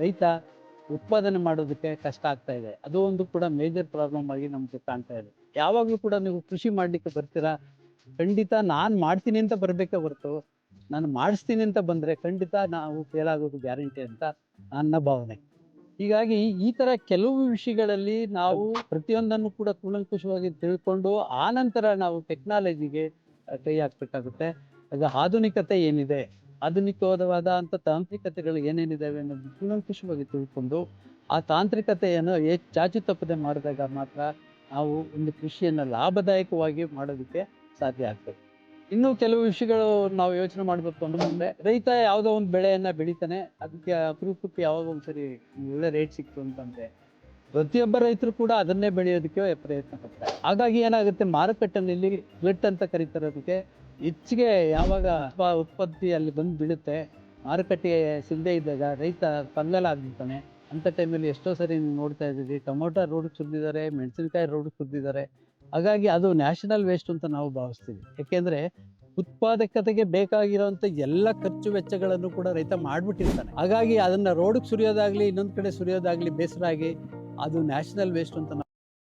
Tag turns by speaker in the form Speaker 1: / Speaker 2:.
Speaker 1: ರೈತ ಉತ್ಪಾದನೆ ಮಾಡೋದಕ್ಕೆ ಕಷ್ಟ ಆಗ್ತಾ ಇದೆ. ಅದು ಒಂದು ಕೂಡ ಮೇಜರ್ ಪ್ರಾಬ್ಲಮ್ ಆಗಿ ನಮ್ಗೆ ಕಾಣ್ತಾ ಇದೆ. ಯಾವಾಗಲೂ ಕೂಡ ನೀವು ಕೃಷಿ ಮಾಡ್ಲಿಕ್ಕೆ ಬರ್ತೀರಾ? ಖಂಡಿತ ನಾನು ಮಾಡ್ತೀನಿ ಅಂತ ಬರಬೇಕೇ ಹೊರತು? ನಾನು ಮಾಡಿಸ್ತೀನಿ ಅಂತ ಬಂದರೆ ಖಂಡಿತ ನಾವು ಫೇಲ್ ಆಗೋದು ಗ್ಯಾರಂಟಿ ಅಂತ ನನ್ನ ಭಾವನೆ. ಹೀಗಾಗಿ ಈ ತರ ಕೆಲವು ವಿಷಯಗಳಲ್ಲಿ ನಾವು ಪ್ರತಿಯೊಂದನ್ನು ಕೂಡ ಕೂಲಂಕುಷವಾಗಿ ತಿಳ್ಕೊಂಡು ಆ ನಂತರ ನಾವು ಟೆಕ್ನಾಲಜಿಗೆ ಕೈ ಹಾಕ್ಬೇಕಾಗುತ್ತೆ. ಅದು ಆಧುನಿಕತೆ ಏನಿದೆ? ಆಧುನಿಕವಾದ ಅಂತ ತಾಂತ್ರಿಕತೆಗಳು ಏನೇನಿದಾವೆ ಅನ್ನೋದು ಕೂಲಂಕುಷವಾಗಿ ತಿಳ್ಕೊಂಡು ಆ ತಾಂತ್ರಿಕತೆಯನ್ನು ಏ ಚಾಚು ತಪ್ಪದೆ ಮಾಡಿದಾಗ ಮಾತ್ರ ನಾವು ಒಂದು ಕೃಷಿಯನ್ನು ಲಾಭದಾಯಕವಾಗಿ ಮಾಡೋದಕ್ಕೆ ಸಾಧ್ಯ ಆಗ್ತದೆ. ಇನ್ನು ಕೆಲವು ವಿಷಯಗಳು ನಾವು ಯೋಚನೆ ಮಾಡಬೇಕು ಅಂದ್ರೆ ರೈತ ಯಾವುದೋ ಒಂದು ಬೆಳೆಯನ್ನ ಬೆಳಿತಾನೆ, ಅದಕ್ಕೆ ಅಪರೂಪಕ್ಕೆ ಯಾವಾಗ ಒಂದ್ಸರಿ ಒಳ್ಳೆ ರೇಟ್ ಸಿಕ್ತು ಅಂತಂದ್ರೆ ಪ್ರತಿಯೊಬ್ಬ ರೈತರು ಕೂಡ ಅದನ್ನೇ ಬೆಳೆಯೋದಕ್ಕೆ ಪ್ರಯತ್ನ ಪಡ್ತಾರೆ. ಹಾಗಾಗಿ ಏನಾಗುತ್ತೆ ಮಾರುಕಟ್ಟೆನಲ್ಲಿ ಫ್ಲಟ್ ಅಂತ ಕರೀತಾರೆ ಅದಕ್ಕೆ ಹೆಚ್ಚಿಗೆ ಯಾವಾಗ ಉತ್ಪ- ಉತ್ಪತ್ತಿ ಅಲ್ಲಿ ಬಂದು ಬೀಳುತ್ತೆ ಮಾರುಕಟ್ಟೆ ಸಿಗದೇ ಇದ್ದಾಗ ರೈತ ಕಂಗಾಲ ಆಗ್ಬಿಡ್ತಾನೆ. ಅಂಥ ಟೈಮಲ್ಲಿ ಎಷ್ಟೋ ಸರಿ ನೀವು ನೋಡ್ತಾ ಇದ್ದೀವಿ ಟೊಮೊಟೊ ರೋಡ್ ಸುರಿದಿದ್ದಾರೆ, ಮೆಣಸಿನಕಾಯಿ ರೋಡ್ ಸುರಿದಿದ್ದಾರೆ. ಹಾಗಾಗಿ ಅದು ನ್ಯಾಷನಲ್ ವೇಸ್ಟ್ ಅಂತ ನಾವು ಭಾವಿಸ್ತೀವಿ. ಯಾಕೆಂದರೆ ಉತ್ಪಾದಕತೆಗೆ ಬೇಕಾಗಿರೋಂಥ ಎಲ್ಲ ಖರ್ಚು ವೆಚ್ಚಗಳನ್ನು ಕೂಡ ರೈತ ಮಾಡಿಬಿಟ್ಟಿರ್ತಾನೆ. ಹಾಗಾಗಿ ಅದನ್ನು ರೋಡ್ಗೆ ಸುರಿಯೋದಾಗ್ಲಿ, ಇನ್ನೊಂದು ಕಡೆ ಸುರಿಯೋದಾಗ್ಲಿ ಬೇಸರ ಆಗಿ ಅದು ನ್ಯಾಷನಲ್ ವೇಸ್ಟ್ ಅಂತ